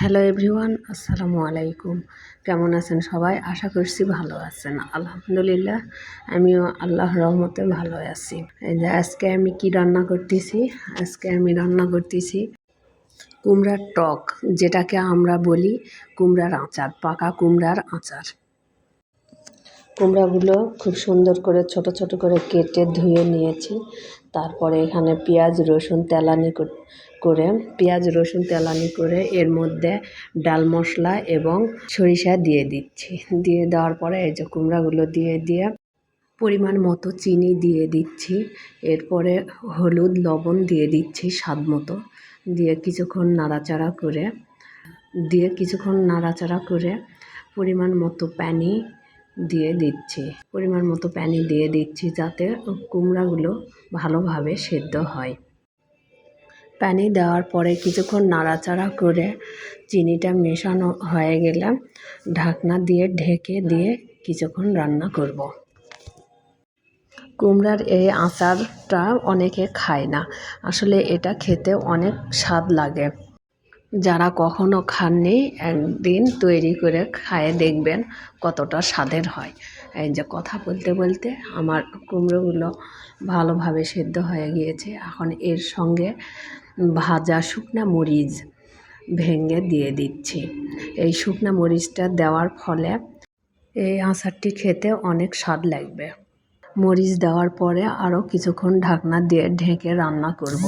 Hello everyone আসসালামু আলাইকুম কেমন আছেন সবাই? আশা করছি ভালো আছেন। আলহামদুলিল্লাহ, আমিও আল্লাহ রহমতে ভালো আছি। যে আজকে আমি কি রান্না করতেছি? আজকে আমি রান্না করতেছি কুমড়ার টক, যেটাকে আমরা বলি কুমড়ার আচার, পাকা কুমড়ার আচার। কুমড়াগুলো খুব সুন্দর করে ছোট ছোট করে কেটে ধুয়ে নিয়েছি। তারপরে এখানে পেঁয়াজ, রসুন, তেলানি করে পেঁয়াজ, রসুন, তেলানি করে এর মধ্যে ডাল মশলা এবং সরিষা দিয়ে দিচ্ছি। দিয়ে দেওয়ার পরে এই যে কুমড়াগুলো দিয়ে দিয়ে পরিমাণ মতো চিনি দিয়ে দিচ্ছি। এরপরে হলুদ, লবণ দিয়ে দিচ্ছি স্বাদ মতো। দিয়ে কিছুক্ষণ নাড়াচাড়া করে, দিয়ে কিছুক্ষণ নাড়াচাড়া করে পরিমাণ মতো পানি দিয়ে দিচ্ছি। পরিমাণ মতো পানি দিয়ে দিচ্ছি যাতে কুমড়াগুলো ভালোভাবে সেদ্ধ হয়। পানি দেওয়ার পরে কিছুক্ষণ নাড়াচাড়া করে চিনিটা মেশানো হয়ে গেলে ঢাকনা দিয়ে ঢেকে দিয়ে কিছুক্ষণ রান্না করব। কুমড়ার এই আচারটা অনেকে খায় না। আসলে এটা খেতে অনেক স্বাদ লাগে। যারা কখনো খাননি, একদিন তৈরি করে খায়ে দেখবেন কতটা স্বাদের হয়। এই যে কথা বলতে বলতে আমার কুমড়োগুলো ভালোভাবে সেদ্ধ হয়ে গিয়েছে। এখন এর সঙ্গে ভাজা শুকনা মরিচ ভেঙে দিয়ে দিচ্ছি। এই শুকনা মরিচটা দেওয়ার ফলে এই আচারটি খেতে অনেক স্বাদ লাগবে। মরিচ দেওয়ার পরে আরও কিছুক্ষণ ঢাকনা দিয়ে ঢেকে রান্না করব।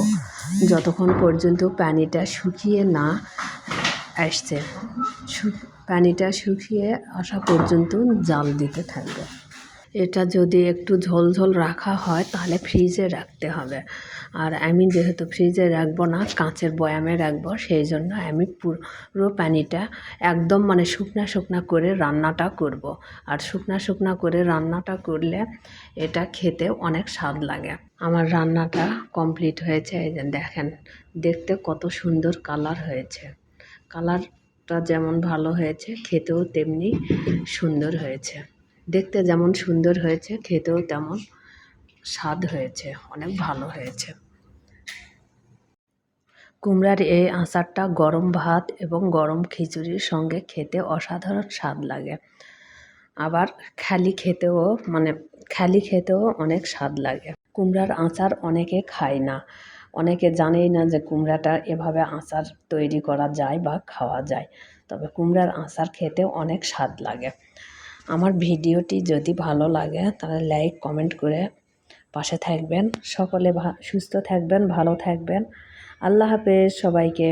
যতক্ষণ পর্যন্ত পানিটা শুকিয়ে না আসছে পানিটা শুকিয়ে আসা পর্যন্ত জাল দিতে থাকবে এটা যদি একটু ঝোল ঝোল রাখা হয়, তাহলে ফ্রিজে রাখতে হবে। আর আমি যেহেতু ফ্রিজে রাখব না, কাঁচের বয়ামে রাখব, সেই জন্য আমি পুরো পানিটা একদম মানে শুকনা শুকনা করে রান্নাটা করব। আর শুকনা শুকনা করে রান্নাটা করলে এটা খেতে অনেক স্বাদ লাগে। আমার রান্নাটা কমপ্লিট হয়েছে, এই যে দেখেন, দেখতে কত সুন্দর কালার হয়েছে। কালারটা যেমন ভালো হয়েছে, খেতেও তেমনি সুন্দর হয়েছে। দেখতে যেমন সুন্দর হয়েছে, খেতেও তেমন স্বাদ হয়েছে, অনেক ভালো হয়েছে। কুমড়ার এই আচারটা গরম ভাত এবং গরম খিচুড়ির সঙ্গে খেতে অসাধারণ স্বাদ লাগে। আবার খালি খেতেও মানে খালি খেতেও অনেক স্বাদ লাগে। কুমড়ার আচার অনেকে খায় না। অনেকে জানেই না যে কুমড়াটা এভাবে আচার তৈরি করা যায় বা খাওয়া যায়। তবে কুমড়ার আচার খেতে অনেক স্বাদ লাগে। আমার ভিডিওটি যদি ভালো লাগে, তাহলে লাইক কমেন্ট করে পাশে থাকবেন। সকলে সুস্থ থাকবেন, ভালো থাকবেন। আল্লাহ হাফেজ, সবাইকে।